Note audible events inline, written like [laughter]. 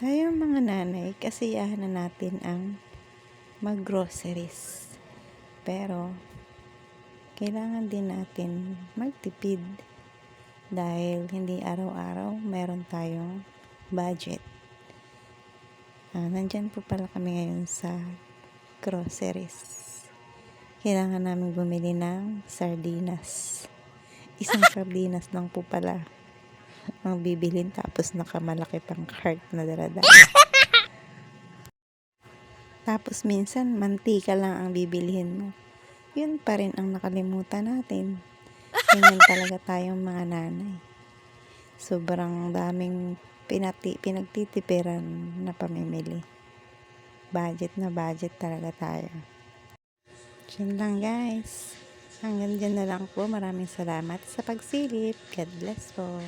Tayo mga nanay, kasiyahan na natin ang mag-groceries. Pero, kailangan din natin magtipid dahil hindi araw-araw meron tayong budget. Ah, nandyan po pala kami ngayon sa groceries. Kailangan namin bumili ng sardinas. Isang sardinas lang po pala ang bibilin tapos nakamalaki pang cart na daladala. [laughs] Tapos minsan mantika lang ang bibilhin mo. Yun pa rin ang nakalimutan natin. Ganyan talaga tayong mga nanay. Sobrang daming pinati, pinagtitipiran na pamimili. Budget na budget talaga tayo. Diyan lang guys. Hanggang dyan na lang po. Maraming salamat sa pagsilip. God bless po.